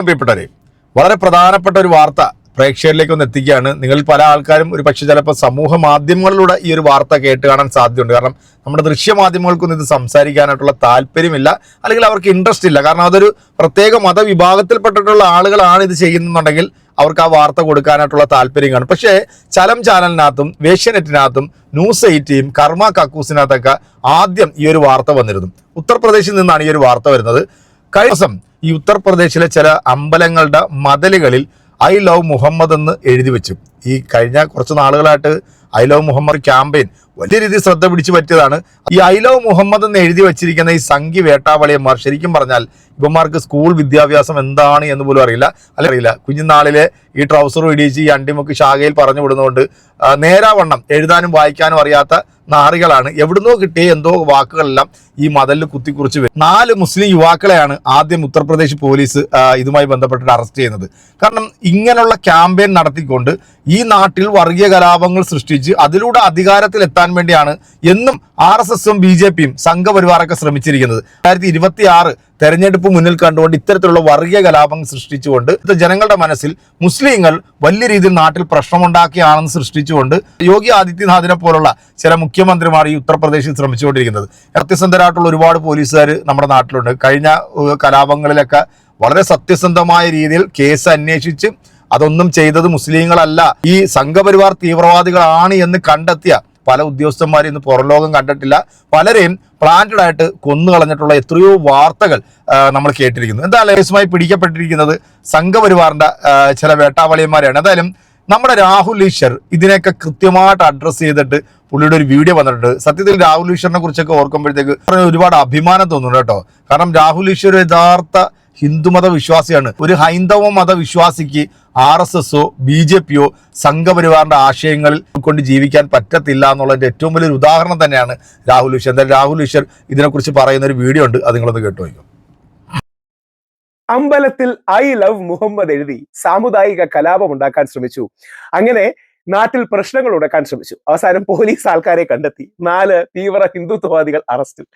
പ്രിയപ്പെട്ടവരെ വളരെ പ്രധാനപ്പെട്ട ഒരു വാർത്ത പ്രേക്ഷകരിലേക്ക് ഒന്ന് എത്തിക്കുകയാണ്. നിങ്ങൾ പല ആൾക്കാരും ഒരു പക്ഷേ ചിലപ്പോൾ സമൂഹ മാധ്യമങ്ങളിലൂടെ ഈ ഒരു വാർത്ത കേട്ട് കാണാൻ സാധ്യതയുണ്ട്. കാരണം നമ്മുടെ ദൃശ്യമാധ്യമങ്ങൾക്കൊന്നും ഇത് സംസാരിക്കാനായിട്ടുള്ള താല്പര്യമില്ല അല്ലെങ്കിൽ അവർക്ക് ഇൻട്രസ്റ്റ് ഇല്ല. കാരണം അതൊരു പ്രത്യേക മതവിഭാഗത്തിൽപ്പെട്ടിട്ടുള്ള ആളുകളാണ് ഇത് ചെയ്യുന്നുണ്ടെങ്കിൽ അവർക്ക് ആ വാർത്ത കൊടുക്കാനായിട്ടുള്ള താല്പര്യം കാണും. പക്ഷേ ചലം ചാനലിനകത്തും വേഷ്യനെറ്റിനകത്തും ന്യൂസ് എയ്റ്റിയും കർമ്മ കക്കൂസിനകത്തൊക്കെ ആദ്യം ഈ ഒരു വാർത്ത വന്നിരുന്നു. ഉത്തർപ്രദേശിൽ നിന്നാണ് ഈ ഒരു വാർത്ത വരുന്നത്. കഴിഞ്ഞ ദിവസം ഈ ഉത്തർപ്രദേശിലെ ചില അമ്പലങ്ങളുടെ മതിലുകളിൽ ഐ ലവ് മുഹമ്മദ് എന്ന് എഴുതി വെച്ചു. ഈ കഴിഞ്ഞ കുറച്ച് നാളുകളായിട്ട് ഐ ലവ് മുഹമ്മദ് ക്യാമ്പയിൻ വലിയ രീതിയിൽ ശ്രദ്ധ പിടിച്ചു പറ്റിയതാണ്. ഈ ഐ ലവ് മുഹമ്മദ് എന്ന് എഴുതി വെച്ചിരിക്കുന്ന ഈ സംഘി വേട്ടാവളിയന്മാർ ശരിക്കും പറഞ്ഞാൽ ഇവന്മാർക്ക് സ്കൂൾ വിദ്യാഭ്യാസം എന്താണ് എന്ന് പോലും അറിയില്ല. അല്ല അറിയില്ല. കുഞ്ഞുനാളിലെ ഈ ട്രൗസർ ഇടിച്ച് ഈ അണ്ടിമുക്ക് ശാഖയിൽ പറഞ്ഞു വിടുന്നതുകൊണ്ട് നേരാവണ്ണം എഴുതാനും വായിക്കാനും അറിയാത്ത നാറികളാണ് എവിടുന്നോ കിട്ടിയ എന്തോ വാക്കുകളെല്ലാം ഈ മതലിൽ കുത്തിക്കുറിച്ച് വരും. നാല് മുസ്ലിം യുവാക്കളെയാണ് ആദ്യം ഉത്തർപ്രദേശ് പോലീസ് ഇതുമായി ബന്ധപ്പെട്ടിട്ട് അറസ്റ്റ് ചെയ്യുന്നത്. കാരണം ഇങ്ങനെയുള്ള ക്യാമ്പയിൻ നടത്തിക്കൊണ്ട് ഈ നാട്ടിൽ വർഗീയ കലാപങ്ങൾ സൃഷ്ടിച്ച് അതിലൂടെ അധികാരത്തിൽ എത്താൻ വേണ്ടിയാണ് എന്നും ആർ എസ് എസും ബി ജെ പിയും സംഘപരിവാറൊക്കെ ശ്രമിച്ചിരിക്കുന്നത്. രണ്ടായിരത്തി ഇരുപത്തി ആറ് തെരഞ്ഞെടുപ്പ് മുന്നിൽ കണ്ടുകൊണ്ട് ഇത്തരത്തിലുള്ള വർഗീയ കലാപം സൃഷ്ടിച്ചുകൊണ്ട് ജനങ്ങളുടെ മനസ്സിൽ മുസ്ലിങ്ങൾ വലിയ രീതിയിൽ നാട്ടിൽ പ്രശ്നമുണ്ടാക്കിയാണെന്ന് സൃഷ്ടിച്ചുകൊണ്ട് യോഗി ആദിത്യനാഥിനെ പോലുള്ള ചില മുഖ്യമന്ത്രിമാർ ഈ ഉത്തർപ്രദേശിൽ ശ്രമിച്ചുകൊണ്ടിരിക്കുന്നത്. സത്യസന്ധരായിട്ടുള്ള ഒരുപാട് പോലീസുകാർ നമ്മുടെ നാട്ടിലുണ്ട്. കഴിഞ്ഞ കലാപങ്ങളിലൊക്കെ വളരെ സത്യസന്ധമായ രീതിയിൽ കേസ് അന്വേഷിച്ച് അതൊന്നും ചെയ്തത് മുസ്ലിങ്ങളല്ല. ഈ സംഘപരിവാർ തീവ്രവാദികളാണ് എന്ന് കണ്ടെത്തിയ പല ഉദ്യോഗസ്ഥന്മാരും ഇന്ന് പുറംലോകം കണ്ടിട്ടില്ല. പലരെയും പ്ലാന്റഡ് ആയിട്ട് കൊന്നു കളഞ്ഞിട്ടുള്ള എത്രയോ വാർത്തകൾ നമ്മൾ കേട്ടിരിക്കുന്നു. എന്തായാലും കേസുമായി പിടിക്കപ്പെട്ടിരിക്കുന്നത്? സംഘപരിവാറിന്റെ ചില വേട്ടാവളിയന്മാരെയാണ്. എന്തായാലും നമ്മുടെ രാഹുൽ ഈശ്വർ ഇതിനെയൊക്കെ കൃത്യമായിട്ട് അഡ്രസ്സ് ചെയ്തിട്ട് പുള്ളിയുടെ ഒരു വീഡിയോ വന്നിട്ടുണ്ട്. സത്യത്തിൽ രാഹുൽ ഈശ്വറിനെ കുറിച്ചൊക്കെ ഓർക്കുമ്പോഴത്തേക്ക് ഒരുപാട് അഭിമാനം തോന്നുന്നു കേട്ടോ. കാരണം രാഹുൽ ഈശ്വർ യഥാർത്ഥ ഹിന്ദുമത വിശ്വാസിയാണ് ഒരു ഹൈന്ദവ മത വിശ്വാസിക്ക് ആർ എസ് എസോ ബി ജെ പിയോ സംഘപരിവാറിന്റെ ആശയങ്ങളിൽ ഉൾക്കൊണ്ട് ജീവിക്കാൻ പറ്റത്തില്ല എന്നുള്ളതിന്റെ ഏറ്റവും വലിയൊരു ഉദാഹരണം തന്നെയാണ് രാഹുൽ ഈശ്വർ. എന്തായാലും രാഹുൽ ഈശ്വർ ഇതിനെക്കുറിച്ച് പറയുന്ന ഒരു വീഡിയോ ഉണ്ട്. അത് നിങ്ങളൊന്ന് കേട്ടു അമ്പലത്തിൽ ഐ ലവ് മുഹമ്മദ് എഴുതി സാമുദായിക കലാപം ഉണ്ടാക്കാൻ ശ്രമിച്ചു. അങ്ങനെ നാട്ടിൽ പ്രശ്നങ്ങൾ ഉടക്കാൻ ശ്രമിച്ചു. അവസാനം പോലീസ് ആൾക്കാരെ കണ്ടെത്തി. നാല് തീവ്ര ഹിന്ദുത്വവാദികൾ അറസ്റ്റിൽ.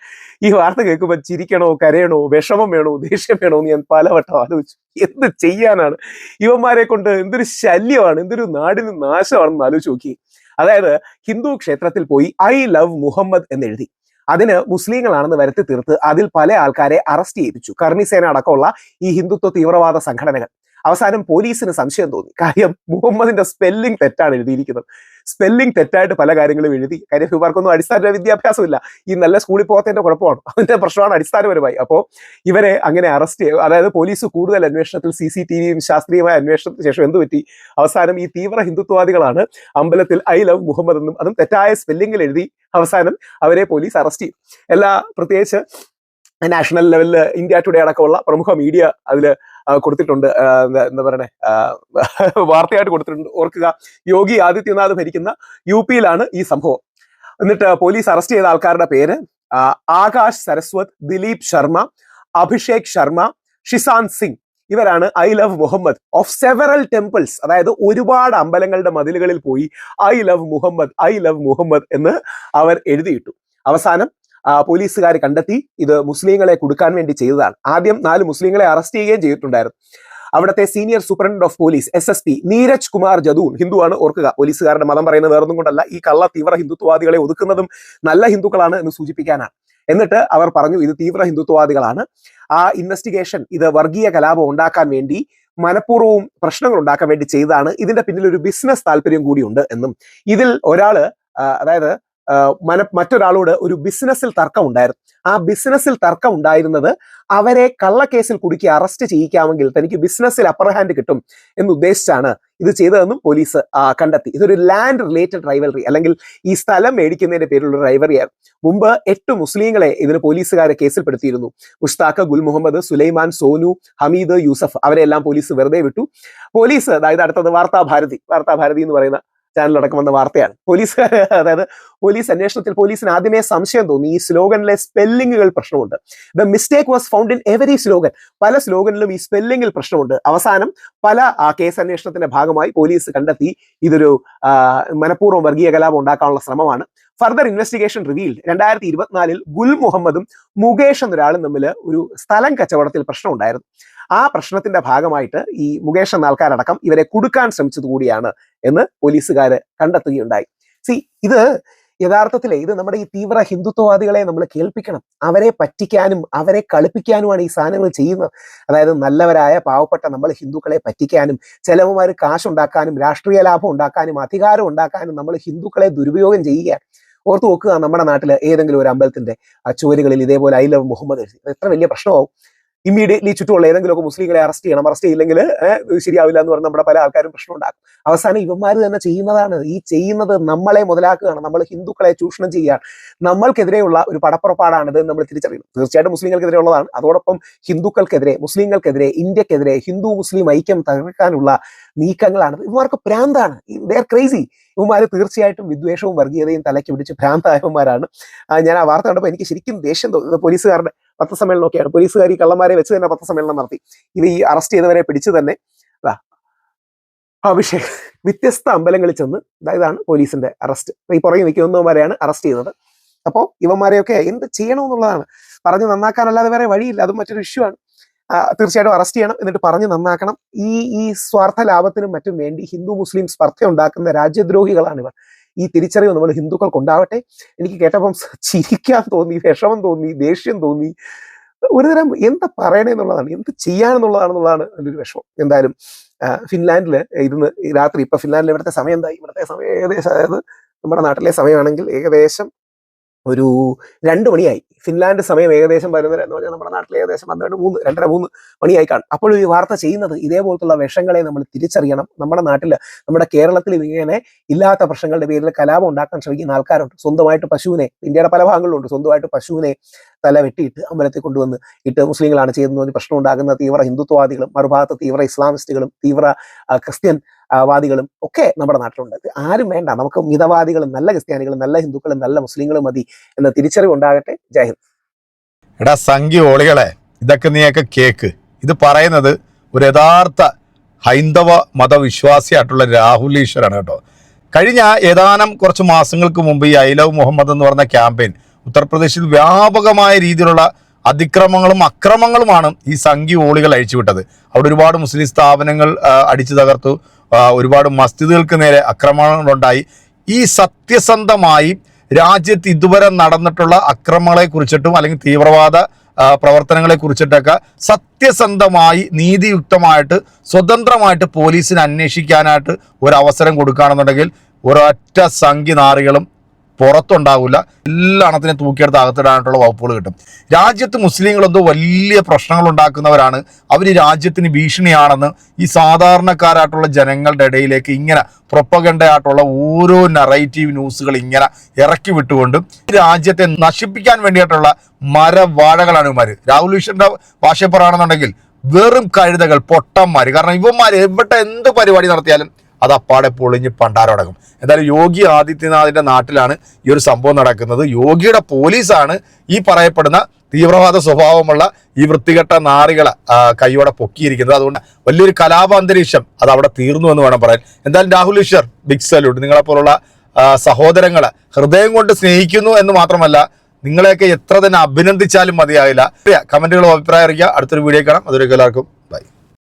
ഈ വാർത്ത കേൾക്കുമ്പോൾ ചിരിക്കണോ കരയണോ വിഷമം വേണോ ദേഷ്യം വേണോ എന്ന് ഞാൻ പലവട്ടം ആലോചിച്ചു. എന്ത് ചെയ്യാനാണ്? ഇവന്മാരെ കൊണ്ട് എന്തൊരു ശല്യമാണ് എന്തൊരു നാടിന് നാശമാണെന്ന് ആലോചിച്ച് നോക്കി. അതായത് ഹിന്ദു ക്ഷേത്രത്തിൽ പോയി ഐ ലവ് മുഹമ്മദ് എന്ന് എഴുതി. അതിന് മുസ്ലിങ്ങളാണെന്ന് വരുത്തി തീർത്ത് അതിൽ പല ആൾക്കാരെ അറസ്റ്റ് ചെയ്യിപ്പിച്ചു. കർണിസേന അടക്കമുള്ള ഈ ഹിന്ദുത്വ തീവ്രവാദ സംഘടനകൾ. അവസാനം പോലീസിന് സംശയം തോന്നി. കാര്യം മുഹമ്മദിന്റെ സ്പെല്ലിംഗ് തെറ്റാണ് എഴുതിയിരിക്കുന്നത്. സ്പെല്ലിംഗ് തെറ്റായിട്ട് പല കാര്യങ്ങളും എഴുതി. കാര്യം ഇവർക്കൊന്നും അടിസ്ഥാന വിദ്യാഭ്യാസമില്ല. ഈ നല്ല സ്കൂളിൽ പോകാത്തതിന്റെ കുഴപ്പമാണ്. അതിന്റെ പ്രശ്നമാണ് അടിസ്ഥാനപരമായി. അപ്പോൾ ഇവരെ അങ്ങനെ അറസ്റ്റ് ചെയ്യും അതായത് പോലീസ് കൂടുതൽ അന്വേഷണത്തിൽ സി സി ടി വിയും ശാസ്ത്രീയമായ അന്വേഷണത്തിന് ശേഷം എന്ത് പറ്റി? അവസാനം ഈ തീവ്ര ഹിന്ദുത്വവാദികളാണ് അമ്പലത്തിൽ ഐ ലവ് മുഹമ്മദ് എന്നും അതും തെറ്റായ സ്പെല്ലിംഗിൽ എഴുതി അവസാനം അവരെ പോലീസ് അറസ്റ്റ് ചെയ്തു. എല്ലാ പ്രത്യേകിച്ച് നാഷണൽ ലെവലിൽ ഇന്ത്യ ടുഡേ അടക്കമുള്ള പ്രമുഖ മീഡിയ അതിൽ കൊടുത്തിട്ടുണ്ട്. എന്താ പറയണേ? വാർത്തയായിട്ട് കൊടുത്തിട്ടുണ്ട്. ഓർക്കുക യോഗി ആദിത്യനാഥ് ഭരിക്കുന്ന യു പിയിലാണ് ഈ സംഭവം. എന്നിട്ട് പോലീസ് അറസ്റ്റ് ചെയ്ത ആൾക്കാരുടെ പേര് ആകാശ് സരസ്വത് ദിലീപ് ശർമ്മ അഭിഷേക് ശർമ്മ ഷിസാന്ത് സിംഗ്. ഇവരാണ് I love Muhammad of several temples. അതായത് ഒരുപാട് അമ്പലങ്ങളുടെ മതിലുകളിൽ പോയി I love Muhammad I love Muhammad എന്ന് അവർ എഴുതിയിട്ടു. അവസാനം പോലീസുകാർ കണ്ടെത്തി ഇത് മുസ്ലിങ്ങളെ കൊടുക്കാൻ വേണ്ടി ചെയ്തതാണ്. ആദ്യം നാല് മുസ്ലിങ്ങളെ അറസ്റ്റ് ചെയ്യുകയും ചെയ്തിട്ടുണ്ടായിരുന്നു. അവിടുത്തെ senior superintendent of police S S P Neeraj Kumar Jadoun ഹിന്ദുവാണ് ഓർക്കുക. പോലീസുകാരുടെ മതം പറയുന്നത് വേറൊന്നും കൊണ്ടല്ല. ഈ കള്ള തീവ്ര ഹിന്ദുത്വവാദികളെ ഒതുക്കുന്നതും നല്ല ഹിന്ദുക്കളാണ് എന്ന് സൂചിപ്പിക്കാനാണ്. എന്നിട്ട് അവർ പറഞ്ഞു ഇത് തീവ്ര ഹിന്ദുത്വവാദികളാണ്. ആ ഇൻവെസ്റ്റിഗേഷൻ ഇത് വർഗീയ കലാപം ഉണ്ടാക്കാൻ വേണ്ടി മനഃപൂർവവും പ്രശ്നങ്ങൾ ഉണ്ടാക്കാൻ വേണ്ടി ചെയ്തതാണ്. ഇതിന്റെ പിന്നിൽ ഒരു ബിസിനസ് താല്പര്യം കൂടിയുണ്ട് എന്നും. ഇതിൽ ഒരാൾ അതായത് മന മറ്റൊരാളോട് ഒരു ബിസിനസ്സിൽ തർക്കം ഉണ്ടായിരുന്നു. ആ ബിസിനസ്സിൽ തർക്കം ഉണ്ടായിരുന്നത് അവരെ കള്ളക്കേസിൽ കുടുക്കി അറസ്റ്റ് ചെയ്യിക്കാമെങ്കിൽ തനിക്ക് ബിസിനസ്സിൽ അപ്പർ ഹാൻഡ് കിട്ടും എന്ന് ഉദ്ദേശിച്ചാണ് ഇത് ചെയ്തതെന്നും പോലീസ് കണ്ടെത്തി. ഇതൊരു ലാൻഡ് റിലേറ്റഡ് റൈവലറി അല്ലെങ്കിൽ ഈ സ്ഥലം മേടിക്കുന്നതിന്റെ പേരിലുള്ള റൈവറിയാണ് മുമ്പ് എട്ട് മുസ്ലിങ്ങളെ ഇതിന് പോലീസുകാരെ കേസിൽപ്പെടുത്തിയിരുന്നു. മുഷ്താഖ് ഗുൽ മുഹമ്മദ് സുലൈമാൻ സോനു ഹമീദ് യൂസഫ് അവരെല്ലാം പോലീസ് വെറുതെ വിട്ടു. പോലീസ് അതായത് അടുത്തത് വാർത്താഭാരതി വാർത്താഭാരതി വാർത്താ ഭാരതി എന്ന് പറയുന്ന ചാനലടക്കം വന്ന വാർത്തയാണ്. പോലീസ് അതായത് പോലീസ് അന്വേഷണത്തിൽ പോലീസിന് ആദ്യമേ സംശയം തോന്നി. ഈ സ്ലോഗനിലെ സ്പെല്ലിങ്ങുകൾ പ്രശ്നമുണ്ട്. The mistake was found in every slogan പല സ്ലോഗനിലും ഈ സ്പെല്ലിങ്ങിൽ പ്രശ്നമുണ്ട്. അവസാനം പല കേസ് അന്വേഷണത്തിന്റെ ഭാഗമായി പോലീസ് കണ്ടെത്തി. ഇതൊരു മനഃപൂർവം വർഗീയ കലാപം ഉണ്ടാക്കാനുള്ള ശ്രമമാണ്. ഫർദർ ഇൻവെസ്റ്റിഗേഷൻ റിവീൽ രണ്ടായിരത്തി ഇരുപത്തിനാലിൽ ഗുൽ മുഹമ്മദും മുകേഷ് എന്നൊരാളും തമ്മിൽ ഒരു സ്ഥലം കച്ചവടത്തിൽ പ്രശ്നം ഉണ്ടായിരുന്നു. ആ പ്രശ്നത്തിന്റെ ഭാഗമായിട്ട് ഈ മുകേഷ് എന്ന ആൾക്കാരടക്കം ഇവരെ കുടുക്കാൻ ശ്രമിച്ചത് കൂടിയാണ് എന്ന് പോലീസുകാര് കണ്ടെത്തുകയുണ്ടായി. സി ഇത് യഥാർത്ഥത്തിൽ ഇത് നമ്മുടെ ഈ തീവ്ര ഹിന്ദുത്വവാദികളെ നമ്മൾ കേൾപ്പിക്കണം. അവരെ പറ്റിക്കാനും അവരെ കളിപ്പിക്കാനുമാണ് ഈ സാധനങ്ങൾ ചെയ്യുന്നത്. അതായത് നല്ലവരായ പാവപ്പെട്ട നമ്മൾ ഹിന്ദുക്കളെ പറ്റിക്കാനും ചിലവുമാർ കാശുണ്ടാക്കാനും രാഷ്ട്രീയ ലാഭം ഉണ്ടാക്കാനും അധികാരം ഉണ്ടാക്കാനും നമ്മൾ ഹിന്ദുക്കളെ ദുരുപയോഗം ചെയ്യുക ഓർത്ത് നോക്കുക നമ്മുടെ നാട്ടിൽ ഏതെങ്കിലും ഒരു അമ്പലത്തിന്റെ ചുവരുകളിൽ ഇതേപോലെ ഐ ലവ് മുഹമ്മദ് എത്ര വലിയ പ്രശ്നമാവും. ഇമ്മീഡിയറ്റ്ലി ചുറ്റുമുള്ള ഏതെങ്കിലുമൊക്കെ മുസ്ലിങ്ങളെ അറസ്റ്റ് ചെയ്യണം അറസ്റ്റ് ചെയ്യില്ലെങ്കിൽ ശരിയാവില്ല എന്ന് പറഞ്ഞ് നമ്മുടെ പല ആൾക്കാരും പ്രശ്നം ഉണ്ടാക്കും അവസാനം ഇവന്മാർ തന്നെ ചെയ്യുന്നതാണ്. ഈ ചെയ്യുന്നത് നമ്മളെ മുതലാക്കുകയാണ്. നമ്മൾ ഹിന്ദുക്കളെ ചൂഷണം ചെയ്യുകയാണ്. നമ്മൾക്കെതിരെയുള്ള ഒരു പടപ്പുറപ്പാടാണിത് നമ്മൾ തിരിച്ചറിയുന്നത് തീർച്ചയായിട്ടും മുസ്ലിങ്ങൾക്കെതിരെ ഉള്ളതാണ്. അതോടൊപ്പം ഹിന്ദുക്കൾക്കെതിരെ മുസ്ലിങ്ങൾക്കെതിരെ ഇന്ത്യക്കെതിരെ ഹിന്ദു മുസ്ലിം ഐക്യം തകർക്കാനുള്ള നീക്കങ്ങളാണ്. ഇവന്മാർക്ക് പ്രാന്താണ് ദേ ആർ ക്രേസി ഇവന്മാർ തീർച്ചയായിട്ടും വിദ്വേഷവും വർഗീയതയും തലയ്ക്ക് പിടിച്ച് ഭ്രാന്തായവന്മാരാണ്. ഞാൻ ആ വാർത്ത കണ്ടപ്പോൾ എനിക്ക് ശരിക്കും ദേഷ്യം തോന്നുന്നത് പോലീസുകാരുടെ പത്രസമ്മേളനമൊക്കെയാണ്. പോലീസുകാർ ഈ കള്ളന്മാരെ വെച്ച് തന്നെ പത്രസമ്മേളനം നടത്തി. ഇത് ഈ അറസ്റ്റ് ചെയ്തവരെ പിടിച്ചു തന്നെ അഭിഷേക് വ്യത്യസ്ത അമ്പലങ്ങളിൽ ചെന്ന് ഇതാണ് പോലീസിന്റെ അറസ്റ്റ്. ഈ പുറകെ നിൽക്കുന്നവന്മാരെയാണ് അറസ്റ്റ് ചെയ്തത്. അപ്പോൾ ഇവന്മാരെയൊക്കെ എന്ത് ചെയ്യണമെന്നുള്ളതാണ്. പറഞ്ഞു നന്നാക്കാനല്ലാതെ വേറെ വഴിയില്ല. അതും മറ്റൊരു ഇഷ്യൂ ആണ്. തീർച്ചയായിട്ടും അറസ്റ്റ് ചെയ്യണം എന്നിട്ട് പറഞ്ഞു നന്നാക്കണം. ഈ ഈ സ്വാർത്ഥ ലാഭത്തിനും മറ്റും വേണ്ടി ഹിന്ദു മുസ്ലിം സ്പർദ്ധ ഉണ്ടാക്കുന്ന രാജ്യദ്രോഹികളാണ് ഇവർ ഈ തിരിച്ചറിവ് നമ്മൾ ഹിന്ദുക്കൾക്ക് ഉണ്ടാവട്ടെ എനിക്ക് കേട്ടപ്പം ചിരിക്കാൻ തോന്നി വിഷമം തോന്നി ദേഷ്യം തോന്നി. ഒരുതരം എന്താ പറയണേ എന്നുള്ളതാണ് എന്ത് ചെയ്യാനെന്നുള്ളതാണെന്നുള്ളതാണ് എന്റെ ഒരു വിഷമം. എന്തായാലും ഫിൻലാൻഡിൽ ഇരുന്ന് രാത്രി ഇപ്പൊ ഫിൻലാൻഡിൽ ഇവിടുത്തെ സമയം എന്തായി? ഇവിടുത്തെ സമയം ഏകദേശം അതായത് നമ്മുടെ നാട്ടിലെ സമയമാണെങ്കിൽ ഏകദേശം ഒരു രണ്ട് മണിയായി. ഫിൻലാൻഡ് സമയം ഏകദേശം വരുന്നത് എന്ന് പറഞ്ഞാൽ നമ്മുടെ നാട്ടിൽ ഏകദേശം പന്ത്രണ്ട് മൂന്ന് രണ്ടര മൂന്ന് മണിയായി കാണും. അപ്പോൾ ഈ വാർത്ത ചെയ്യുന്നത് ഇതേപോലത്തുള്ള വിഷങ്ങളെ നമ്മൾ തിരിച്ചറിയണം. നമ്മുടെ നാട്ടിൽ നമ്മുടെ കേരളത്തിൽ ഇങ്ങനെ ഇല്ലാത്ത പ്രശ്നങ്ങളുടെ പേരിൽ കലാപം ഉണ്ടാക്കാൻ ശ്രമിക്കുന്ന ആൾക്കാരുണ്ട്. സ്വന്തമായിട്ട് പശുവിനെ ഇന്ത്യയുടെ പല ഭാഗങ്ങളിലുണ്ട്. സ്വന്തമായിട്ട് പശുവിനെ തല വെട്ടിയിട്ട് അമ്പലത്തിൽ കൊണ്ടുവന്ന് ഇട്ട് മുസ്ലിങ്ങളാണ് ചെയ്യുന്നത്. പ്രശ്നം ഉണ്ടാകുന്ന തീവ്ര ഹിന്ദുത്വവാദികളും മറുഭാഗത്ത് തീവ്ര ഇസ്ലാമിസ്റ്റുകളും തീവ്ര ക്രിസ്ത്യൻ വാദികളും ഒക്കെ നമ്മുടെ നാട്ടിലുണ്ട്. ആരും വേണ്ട. നമുക്ക് മിതവാദികളും നല്ല ക്രിസ്ത്യാനികളും നല്ല ഹിന്ദുക്കളും നല്ല മുസ്ലിങ്ങളും മതി എന്ന തിരിച്ചറിവ് ഉണ്ടാകട്ടെ. ജയ് എടാ സംഖ്യ ഓളികളെ ഇതൊക്കെ നീയൊക്കെ കേക്ക്. ഇത് പറയുന്നത് ഒരു യഥാർത്ഥ ഹൈന്ദവ മതവിശ്വാസിയായിട്ടുള്ള രാഹുൽ ഈശ്വരാണ് കേട്ടോ. കഴിഞ്ഞ ഏതാനും കുറച്ച് മാസങ്ങൾക്ക് മുമ്പ് ഈ ഐ ലവ് മുഹമ്മദ് എന്ന് പറഞ്ഞ ക്യാമ്പയിൻ ഉത്തർപ്രദേശിൽ വ്യാപകമായ രീതിയിലുള്ള അതിക്രമങ്ങളും അക്രമങ്ങളുമാണ് ഈ സംഘി ഓളികൾ അഴിച്ചുവിട്ടത്. അവിടെ ഒരുപാട് മുസ്ലിം സ്ഥാപനങ്ങൾ അടിച്ചു തകർത്തു. ഒരുപാട് മസ്ജിദുകൾക്ക് നേരെ ആക്രമണങ്ങളുണ്ടായി ഈ സത്യസന്ധമായി രാജ്യത്ത് ഇതുവരെ നടന്നിട്ടുള്ള അക്രമങ്ങളെ കുറിച്ചിട്ടും അല്ലെങ്കിൽ തീവ്രവാദ ആ, പ്രവർത്തനങ്ങളെ കുറിച്ചിട്ടൊക്കെ സത്യസന്ധമായി നീതിയുക്തമായിട്ട് സ്വതന്ത്രമായിട്ട് പോലീസിന് അന്വേഷിക്കാനായിട്ട് ഒരവസരം കൊടുക്കുകയാണെന്നുണ്ടെങ്കിൽ ഒരൊറ്റ സംഖ്യ നാറികളും പുറത്തുണ്ടാവില്ല എല്ലാ അണത്തിനെ തൂക്കിയെടുത്ത് അകത്തിടാനായിട്ടുള്ള വകുപ്പുകൾ കിട്ടും. രാജ്യത്ത് മുസ്ലിങ്ങൾ എന്തോ വലിയ പ്രശ്നങ്ങൾ ഉണ്ടാക്കുന്നവരാണ്. അവർ രാജ്യത്തിന് ഭീഷണിയാണെന്ന് ഈ സാധാരണക്കാരായിട്ടുള്ള ജനങ്ങളുടെ ഇടയിലേക്ക് ഇങ്ങനെ പ്രൊപ്പഗണ്ടയായിട്ടുള്ള ഓരോ നറേറ്റീവ് ന്യൂസുകൾ ഇങ്ങനെ ഇറക്കി വിട്ടുകൊണ്ട് രാജ്യത്തെ നശിപ്പിക്കാൻ വേണ്ടിയിട്ടുള്ള മരവാഴകളാണ് ഇവന്മാർ രാഹുൽ ഈശ്വറിന്റെ ഭാഷ പറയുകയാണെന്നുണ്ടെങ്കിൽ വെറും കഴുതകൾ പൊട്ടന്മാർ കാരണം ഇവന്മാർ എവിടെ എന്ത് പരിപാടി നടത്തിയാലും അത് അപ്പാടെ പൊളിഞ്ഞ് പണ്ടാരടങ്ങും എന്തായാലും യോഗി ആദിത്യനാഥിന്റെ നാട്ടിലാണ് ഈ ഒരു സംഭവം നടക്കുന്നത്. യോഗിയുടെ പോലീസാണ് ഈ പറയപ്പെടുന്ന തീവ്രവാദ സ്വഭാവമുള്ള ഈ വൃത്തികെട്ട നാറികളെ കൈയോടെ പൊക്കിയിരിക്കുന്നത്. അതുകൊണ്ട് വലിയൊരു കലാപ അന്തരീക്ഷം അത് അവിടെ തീർന്നു എന്ന് വേണം പറയാൻ. എന്തായാലും രാഹുൽ ഈശ്വർ ബിഗ് സല്യൂട്ട് നിങ്ങളെപ്പോലുള്ള സഹോദരങ്ങളെ ഹൃദയം കൊണ്ട് സ്നേഹിക്കുന്നു എന്ന് മാത്രമല്ല നിങ്ങളെയൊക്കെ എത്ര തന്നെ അഭിനന്ദിച്ചാലും മതിയാവില്ല കമന്റുകളും അഭിപ്രായം അറിയിക്കുക. അടുത്തൊരു വീഡിയോ കാണാം. അതൊരു എല്ലാവർക്കും